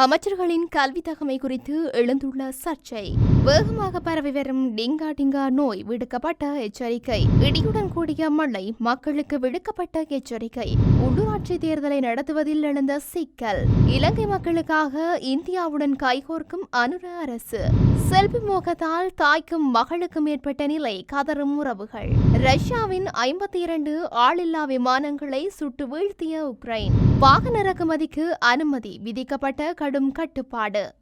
அமைச்சர்களின் கல்வி தகமை குறித்து எழுந்துள்ள சர்ச்சை. வேகமாக பரவி வரும் டிங்கா டிங்கா நோய் விடுக்கப்பட்ட எச்சரிக்கை. இடியுடன் கூடிய மழை மக்களுக்கு விடுக்கப்பட்ட எச்சரிக்கை. உள்ளூராட்சி தேர்தலை நடத்துவதில் எழுந்த சிக்கல். இலங்கை மக்களுக்காக இந்தியாவுடன் கைகோர்க்கும் அனுர அரசு. செல்வி மோகத்தால் தாய்க்கும் மகளுக்கும் ஏற்பட்ட நிலை கதறும் உறவுகள். ரஷ்யாவின் ஐம்பத்தி இரண்டு ஆளில்லா விமானங்களை சுட்டு வீழ்த்திய உக்ரைன். வாகன இறக்குமதிக்கு அனுமதி விதிக்கப்பட்ட கடும் கட்டுப்பாடு.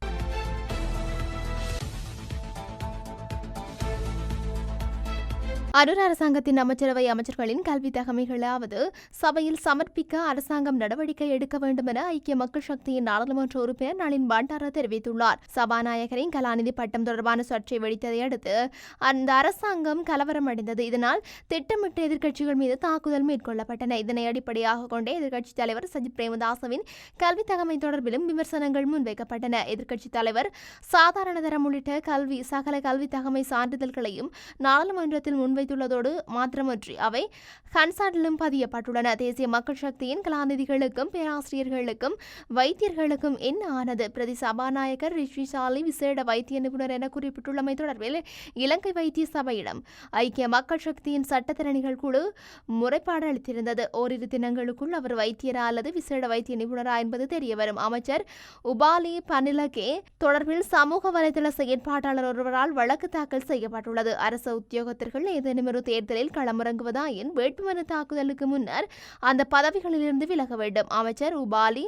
அனுர் அரசாங்கத்தின் அமைச்சரவை அமைச்சர்களின் கல்வி தகமைகளாவது சபையில் சமர்ப்பிக்க அரசாங்கம் நடவடிக்கை எடுக்க வேண்டும் என ஐக்கிய மக்கள் சக்தியின் நாடாளுமன்ற உறுப்பினர் நளின் பண்டார தெரிவித்துள்ளார். சபாநாயகரின் கலாநிதி பட்டம் தொடர்பான சர்ச்சை வெடித்ததை அடுத்து அந்த அரசாங்கம் கலவரம் அடைந்தது. இதனால் திட்டமிட்ட எதிர்க்கட்சிகள் மீது தாக்குதல் மேற்கொள்ளப்பட்டன. இதனை அடிப்படையாக கொண்டே எதிர்க்கட்சித் தலைவர் சஜித் பிரேமதாசவின் கல்வி தகமை தொடர்பிலும் விமர்சனங்கள் முன்வைக்கப்பட்டன. எதிர்க்கட்சித் தலைவர் சாதாரண தரம் உள்ளிட்ட கல்வி சகல கல்வி தகமை சான்றிதழ்களையும் நாடாளுமன்றத்தில் முன்வைத்துள்ளதோடு மாத்திரமன்றி அவை ஹன்சாட்டிலும் பதியப்பட்டுள்ளன. தேசிய மக்கள் சக்தியின் கலாநிதிகளுக்கும் பேராசிரியர்களுக்கும் வைத்தியர்களுக்கும் என்ன ஆனது? பிரதி சபாநாயகர் ரிஷி சாலி விசேட வைத்திய நிபுணர் என குறிப்பிட்டுள்ளமை தொடர்பில் இலங்கை வைத்திய சபையிடம் ஐக்கிய மக்கள் சக்தியின் சட்டத்திறனிகள் குழு முறைப்பாடு அளித்திருந்தது. ஓரிரு தினங்களுக்குள் அவர் வைத்தியரா அல்லது விசேட வைத்திய நிபுணரா என்பது தெரியவரும். அமைச்சர் உபாலி பனிலகே தொடர்பில் சமூக வலைதள செயற்பாட்டாளர் ஒருவரால் வழக்கு தாக்கல் செய்யப்பட்டுள்ளது. அரசு உத்தியோகத்தர்கள் ஏதேனும் ஒரு தேர்தலில் களமிறங்குவதாயின் வேட்புமனு தாக்குதலுக்கு முன்னர் அந்த பதவிகளிலிருந்து விலக வேண்டும். அமைச்சர் உபாலி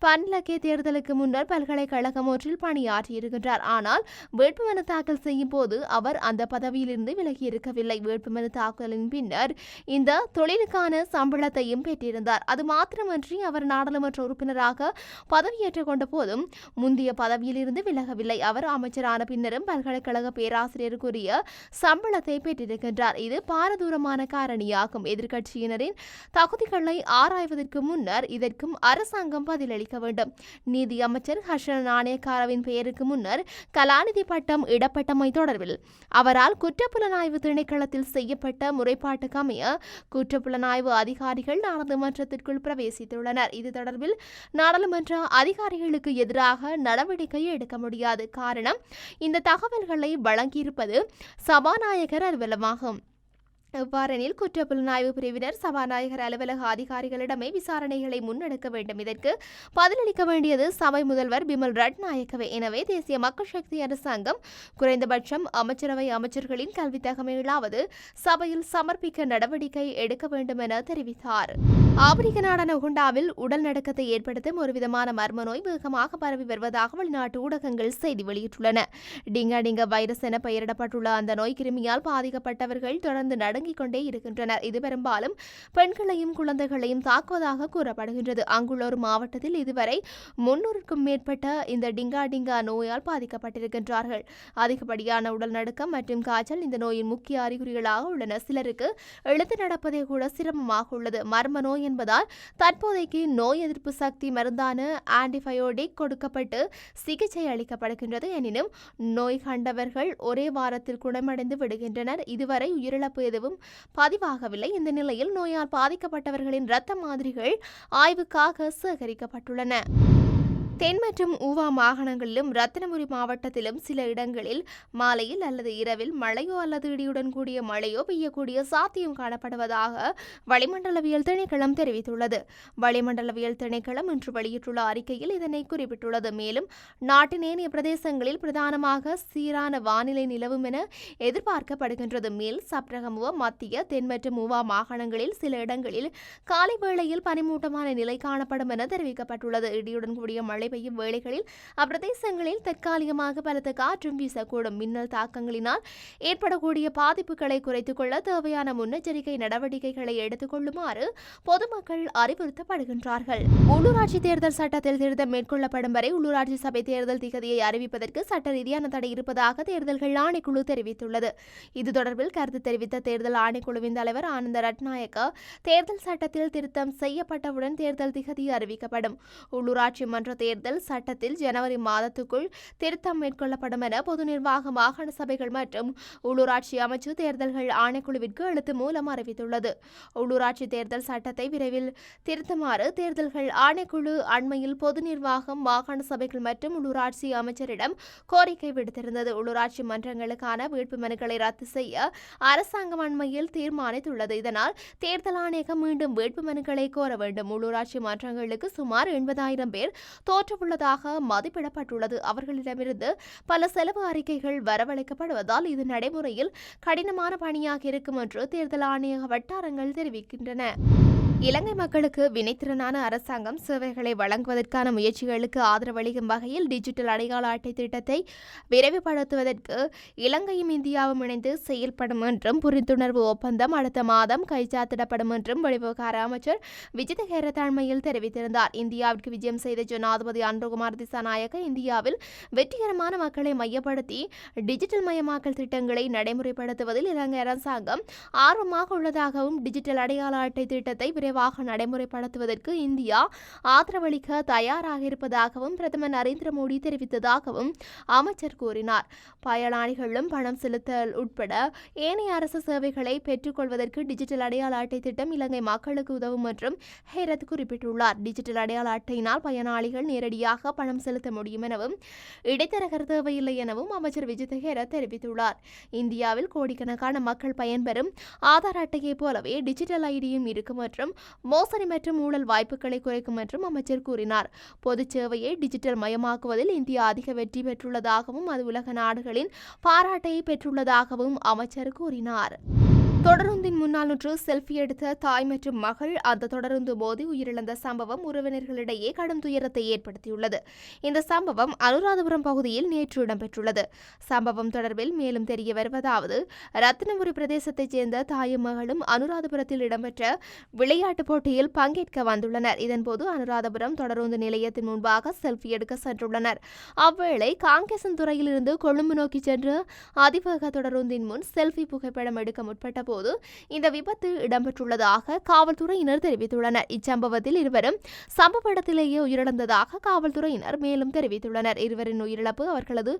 பன்லகே தேர்தலுக்கு முன்னர் பல்கலைக்கழகம் ஒன்றில் பணியாற்றியிருக்கின்றார். ஆனால் வேட்புமனு தாக்கல் செய்யும் போது அவர் அந்த பதவியிலிருந்து விலகியிருக்கவில்லை. வேட்புமனு தாக்குதலின் பின்னர் இந்த தொழிலுக்கான சம்பளத்தையும் பெற்றிருந்தார். அது மாத்திரமன்றி அவர் நாடாளுமன்ற உறுப்பினராக பதவியேற்றுக் கொண்ட போதும் முந்தைய பதவியிலிருந்து விலகவில்லை. அவர் அமைச்சரான பின்னரும் பல்கலைக்கழக பேராசிரியருக்குரிய சம்பளத்தை பெற்றிருக்கின்றார். இது பாரதூரமான காரணியாகும். எதிர்க்கட்சியினரின் தகுதிகளை ஆராய்வதற்கு முன்னர் இதற்கும் அரசாங்கம் பதிலளிக்க வேண்டும். நீதி அமைச்சர் ஹர்ஷன் நாணயக்காரவின் பெயருக்கு முன்னர் கலாநிதி பட்டம் இடப்பட்டமை தொடர்பில் அவரால் குற்றப்புலனாய்வு திணைக்களத்தில் செய்யப்பட்ட முறைப்பாட்டுக்கு அமைய குற்றப்புலனாய்வு அதிகாரிகள் நாடாளுமன்றத்திற்குள் பிரவேசித்துள்ளனர். இது தொடர்பில் நாடாளுமன்ற அதிகாரிகளுக்கு எதிராக நடவடிக்கை எடுக்க முடியாது. காரணம் இந்த தகவல்களை வழங்கியிருப்பது சபாநாயகர் அலுவலமாகும் எவ்வாறெனில் குற்றப்புலனாய்வு பிரிவினர் சபாநாயகர் அலுவலக அதிகாரிகளிடமே விசாரணைகளை முன்னெடுக்க வேண்டும். இதற்கு பதிலளிக்க வேண்டியது சபை முதல்வர் பிமல் ரட்நாயக்கவே. எனவே தேசிய மக்கள் சக்தி அரசாங்கம் குறைந்தபட்சம் அமைச்சரவை அமைச்சர்களின் கல்வி தகமையிலாவது சபையில் சமர்ப்பிக்க நடவடிக்கை எடுக்க வேண்டும் என தெரிவித்தார். ஆப்பிரிக்க நாடான உகுண்டாவில் உடல் நடுக்கத்தை ஏற்படுத்தும் ஒருவிதமான மர்ம நோய் வேகமாக பரவி வருவதாக வெளிநாட்டு ஊடகங்கள் செய்தி வெளியிட்டுள்ளன. டிங்கா டிங்கா வைரஸ் என பெயரிடப்பட்டுள்ள அந்த நோய் கிருமியால் பாதிக்கப்பட்டவர்கள் தொடர்ந்து நடுங்கிக் கொண்டே இருக்கின்றனர். இது பெரும்பாலும் பெண்களையும் குழந்தைகளையும் தாக்குவதாக கூறப்படுகின்றது. அங்குள்ள ஒரு மாவட்டத்தில் இதுவரை முன்னூறுக்கும் மேற்பட்ட இந்த டிங்கா டிங்கா நோயால் பாதிக்கப்பட்டிருக்கின்றார்கள். அதிகப்படியான உடல் நடுக்கம் மற்றும் காய்ச்சல் இந்த நோயின் முக்கிய அறிகுறிகளாக உள்ளன. சிலருக்கு எழுத்து நடப்பதே கூட சிரமமாக உள்ளது. மர்ம நோய் என்பதால் தற்போதைக்கு நோய் எதிர்ப்பு சக்தி மருந்தான ஆன்டிபயோடிக் கொடுக்கப்பட்டு சிகிச்சை அளிக்கப்படுகின்றது. எனினும் நோய் கண்டவர்கள் ஒரே வாரத்தில் குணமடைந்து விடுகின்றனர். இதுவரை உயிரிழப்பு எதுவும் பதிவாகவில்லை. இந்த நிலையில் நோயால் பாதிக்கப்பட்டவர்களின் இரத்த மாதிரிகள் ஆய்வுக்காக சேகரிக்கப்பட்டுள்ளன. தென் மற்றும் ஊவா மாகாணங்களிலும் ரத்தினபுரி மாவட்டத்திலும் சில இடங்களில் மாலையில் அல்லது இரவில் மழையோ அல்லது இடியுடன் கூடிய மழையோ பெய்யக்கூடிய சாத்தியம் காணப்படுவதாக வளிமண்டலவியல் திணைக்களம் தெரிவித்துள்ளது. வளிமண்டலவியல் திணைக்களம் இன்று வெளியிட்டுள்ள அறிக்கையில் இதனை குறிப்பிட்டுள்ளது. மேலும் நாட்டின் ஏனைய பிரதேசங்களில் பிரதானமாக சீரான வானிலை நிலவும் என எதிர்பார்க்கப்படுகின்றது. மேல் சப்ரகமுவ மத்திய தென் மற்றும் ஊவா மாகாணங்களில் சில இடங்களில் காலை வேளையில் பனிமூட்டமான நிலை காணப்படும் என தெரிவிக்கப்பட்டுள்ளது. இடியுடன் கூடிய மழை மழை பெய்யும் வேளைகளில் அப்பிரதேசங்களில் தற்காலிகமாக பலத்த காற்றும் வீசக்கூடும். மின்னல் தாக்கங்களினால் ஏற்படக்கூடிய பாதிப்புகளை குறைத்துக் கொள்ள தேவையான முன்னெச்சரிக்கை நடவடிக்கைகளை எடுத்துக் கொள்ளுமாறு பொதுமக்கள் அறிவுறுத்தப்படுகின்றார்கள். உள்ளூராட்சி தேர்தல் சட்டத்தில் திருத்தம் மேற்கொள்ளப்படும் வரை உள்ளூராட்சி சபை தேர்தல் திகதியை அறிவிப்பதற்கு சட்ட ரீதியான தடை இருப்பதாக தேர்தல்கள் ஆணைக்குழு தெரிவித்துள்ளது. இது தொடர்பில் கருத்து தெரிவித்த தேர்தல் ஆணைக்குழுவின் தலைவர் ஆனந்த ரட்நாயக்க தேர்தல் சட்டத்தில் திருத்தம் செய்யப்பட்டவுடன் தேர்தல் திகதி அறிவிக்கப்படும். உள்ளூராட்சி மன்ற தேர்தல் தேர்தல் சட்டத்தில் ஜனவரி மாதத்துக்குள் திருத்தம் மேற்கொள்ளப்படும் என பொது நிர்வாக மாகாண சபைகள் மற்றும் உள்ளூராட்சி அமைச்சு தேர்தல்கள் ஆணைக்குழுவிற்கு எழுத்து மூலம் அறிவித்துள்ளது. உள்ளூராட்சி தேர்தல் சட்டத்தை விரைவில் திருத்துமாறு தேர்தல்கள் ஆணைக்குழு அண்மையில் பொது நிர்வாகம் மாகாண சபைகள் மற்றும் உள்ளூராட்சி அமைச்சரிடம் கோரிக்கை விடுத்திருந்தது. உள்ளூராட்சி மன்றங்களுக்கான வேட்பு மனுக்களை ரத்து செய்ய அரசாங்கம் அண்மையில் தீர்மானித்துள்ளது. இதனால் தேர்தல் ஆணையகம் மீண்டும் வேட்பு மனுக்களை கோர வேண்டும். உள்ளூராட்சி மன்றங்களுக்கு சுமார் எண்பதாயிரம் பேர் தோற்றவுள்ளதாக மதிப்பிடப்பட்டுள்ளது. அவர்களிடமிருந்து பல செலவு அறிக்கைகள் வரவழைக்கப்படுவதால் இது நடைமுறையில் கடினமான பணியாக இருக்கும் என்று தேர்தல் ஆணையக வட்டாரங்கள் தெரிவிக்கின்றன. இலங்கை மக்களுக்கு வினைத்திறனான அரசாங்கம் சேவைகளை வழங்குவதற்கான முயற்சிகளுக்கு ஆதரவளிக்கும் வகையில் டிஜிட்டல் அடையாள அட்டை திட்டத்தை விரைவுபடுத்துவதற்கு இலங்கையும் இந்தியாவும் இணைந்து செயல்படும் என்றும் புரிந்துணர்வு ஒப்பந்தம் அடுத்த மாதம் கைச்சாத்திடப்படும் என்றும் வெளிவிவகார அமைச்சர் விஜித ஹேர தலைமையில் தெரிவித்திருந்தார். இந்தியாவிற்கு விஜயம் செய்த ஜனாதிபதி அன்ருகுமார் திசாநாயக்க இந்தியாவில் வெற்றிகரமான மக்களை மையப்படுத்தி டிஜிட்டல் மயமாக்கல் திட்டங்களை நடைமுறைப்படுத்துவதில் இலங்கை அரசாங்கம் ஆர்வமாக உள்ளதாகவும் டிஜிட்டல் அடையாள அட்டை திட்டத்தை விரைவாக நடைமுறைப்படுத்துவதற்கு இந்தியா ஆதரவளிக்க தயாராக இருப்பதாகவும் பிரதமர் நரேந்திர மோடி தெரிவித்ததாகவும் அமைச்சர் கூறினார். பயனாளிகளும் பணம் செலுத்தல் உட்பட ஏனைய அரசு சேவைகளை பெற்றுக்கொள்வதற்கு டிஜிட்டல் அடையாள அட்டை திட்டம் இலங்கை மக்களுக்கு உதவும் என்றும் ஹேரத் குறிப்பிட்டுள்ளார். டிஜிட்டல் அடையாள அட்டையினால் பயனாளிகள் நேரடியாக பணம் செலுத்த முடியும் எனவும் இடைத்தரகர் தேவையில்லை எனவும் அமைச்சர் விஜித் ஹேரத் தெரிவித்துள்ளார். இந்தியாவில் கோடிக்கணக்கான மக்கள் பயன்பெறும் ஆதார் அட்டையைப் போலவே டிஜிட்டல் ஐடியும் இருக்கும் மற்றும் மோசடி மற்றும் ஊழல் வாய்ப்புகளை குறைக்கும் என்றும் அமைச்சர் கூறினார். பொதுச் சேவையை டிஜிட்டல் மயமாக்குவதில் இந்தியா அதிக வெற்றி பெற்றுள்ளதாகவும் அது உலக நாடுகளின் பாராட்டை பெற்றுள்ளதாகவும் அமைச்சர் கூறினார். தொடருந்தின் முன்னால் நின்று செல்ஃபி எடுத்த தாய் மற்றும் மகள் அந்த தொடருந்து மோதி உயிரிழந்த சம்பவம் உறவினர்களிடையே கடும் துயரத்தை ஏற்படுத்தியுள்ளது. இந்த சம்பவம் அனுராதபுரம் பகுதியில் நேற்று இடம்பெற்றுள்ளது. சம்பவம் தொடர்பில் மேலும் தெரிய வருவதாவது ரத்தினபுரி பிரதேசத்தைச் சேர்ந்த தாயும் மகளும் அனுராதபுரத்தில் இடம்பெற்ற விளையாட்டுப் போட்டியில் பங்கேற்க வந்துள்ளனர். இதன்போது அனுராதபுரம் தொடருந்து நிலையத்தின் முன்பாக செல்ஃபி எடுக்க சென்றுள்ளனர். அவ்வேளை காங்கேசன் இருந்து கொழும்பு நோக்கி சென்று அதிவேக தொடருந்தின் முன் செல்ஃபி புகைப்படம் எடுக்க முற்பட்ட போது இந்த விபத்து இடம்பெற்றுள்ளதாக காவல்துறையினர் தெரிவித்துள்ளனர். இச்சம்பவத்தில் இருவரும் சம்பவ இடத்திலேயே உயிரிழந்ததாக காவல்துறையினர் மேலும் தெரிவித்துள்ளனர். இருவரின் உயிரிழப்பு அவர்களது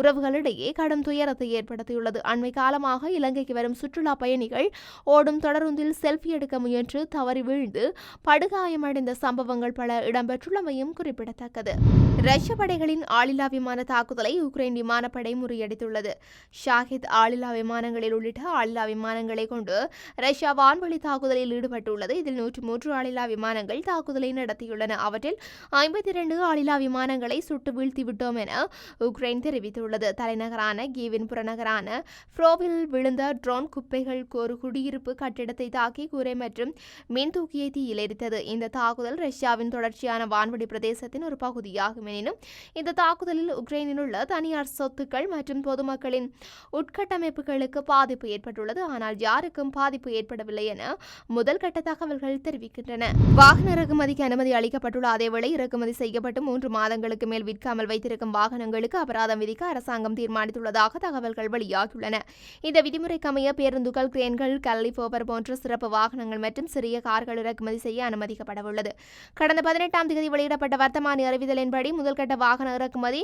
உறவுகளிடையே கடும் துயரத்தை ஏற்படுத்தியுள்ளது. அண்மை காலமாக இலங்கைக்கு வரும் சுற்றுலா பயணிகள் ஓடும் தொடருந்தில் செல்ஃபி எடுக்க முயன்று தவறி வீழ்ந்து படுகாயமடைந்த சம்பவங்கள் பல இடம்பெற்றுள்ளமையும் குறிப்பிடத்தக்கது. ரஷ்ய படைகளின் ஆளில்லா விமான தாக்குதலை உக்ரைன் விமானப்படை முறியடித்துள்ளது. ஷாஹித் ஆளில்லா விமானங்களில் உள்ளிட்ட ஆளில்லா விமானங்களை விமானங்களை கொண்டு ரஷ்யா வான்வழி தாக்குதலில் ஈடுபட்டுள்ளது. இதில் நூற்றி மூன்று ஆளில்லா விமானங்கள் தாக்குதலை நடத்தியுள்ளன. அவற்றில் ஐம்பத்தி இரண்டு ஆளில்லா விமானங்களை சுட்டு வீழ்த்திவிட்டோம் என உக்ரைன் தெரிவித்துள்ளது. தலைநகரான கீவின் புறநகரான ஃப்ரோவில் விழுந்த ட்ரோன் குப்பைகள் ஒரு குடியிருப்பு கட்டிடத்தை தாக்கி கூரை மற்றும் மின் தூக்கியை தீயிலெரித்தது. இந்த தாக்குதல் ரஷ்யாவின் தொடர்ச்சியான வான்வழி பிரதேசத்தின் ஒரு பகுதியாகும் எனினும் இந்த தாக்குதலில் உக்ரைனில் உள்ள தனியார் சொத்துக்கள் மற்றும் பொதுமக்களின் உட்கட்டமைப்புகளுக்கு பாதிப்பு ஏற்பட்டுள்ளது. ஆனால் யாருக்கும் பாதிப்பு ஏற்படவில்லை என முதல் கட்ட தகவல்கள் தெரிவிக்கின்றன. வாகன இறக்குமதிக்கு அனுமதி அளிக்கப்பட்டுள்ள அதேவேளை இறக்குமதி செய்யப்பட்டு மூன்று மாதங்களுக்கு மேல் விற்காமல் வைத்திருக்கும் வாகனங்களுக்கு அபராதம் விதிக்க அரசாங்கம் தீர்மானித்துள்ளதாக தகவல்கள் வெளியாகியுள்ளன. இந்த விதிமுறைக்கு அமைய பேருந்துகள் கிரேன்கள் கல்லிபோவர் போன்ற சிறப்பு வாகனங்கள் மற்றும் சிறிய கார்கள் இறக்குமதி செய்ய அனுமதிக்கப்படவுள்ளது. கடந்த பதினெட்டாம் தேதி வெளியிடப்பட்ட வர்த்தமானி அறிவிதலின்படி முதல்கட்ட வாகன இறக்குமதி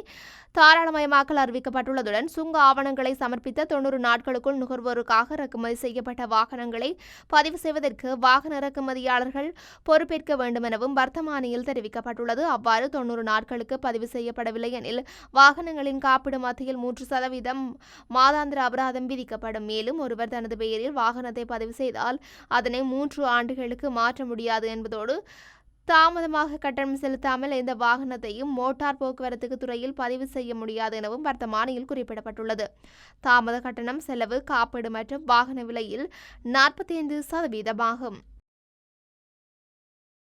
தாராளமயமாக்கல் அறிவிக்கப்பட்டுள்ளதுடன் சுங்க ஆவணங்களை சமர்ப்பித்த தொண்ணூறு நாட்களுக்குள் நுகர்வோருக்காக இறக்குமதி செய்யப்பட்ட வாகனங்களை பதிவு செய்வதற்கு வாகன இறக்குமதியாளர்கள் பொறுப்பேற்க வேண்டும் எனவும் வர்த்தமானியில் தெரிவிக்கப்பட்டுள்ளது. அவ்வாறு தொண்ணூறு நாட்களுக்கு பதிவு செய்யப்படவில்லை எனில் வாகனங்களின் காப்பீடு மத்தியில் மூன்று சதவீதம் மாதாந்திர அபராதம் விதிக்கப்படும். மேலும் ஒருவர் தனது பெயரில் வாகனத்தை பதிவு செய்தால் அதனை மூன்று ஆண்டுகளுக்கு மாற்ற முடியாது என்பதோடு தாமதமாக கட்டணம் செலுத்தாமல் எந்த வாகனத்தையும் மோட்டார் போக்குவரத்துக்கு துறையில் பதிவு செய்ய முடியாது எனவும் வர்த்தமானியில் குறிப்பிடப்பட்டுள்ளது. தாமத கட்டணம் செலவு காப்பீடு மற்றும் வாகன விலையில் நாற்பத்தி ஐந்து சதவீதமாகும்.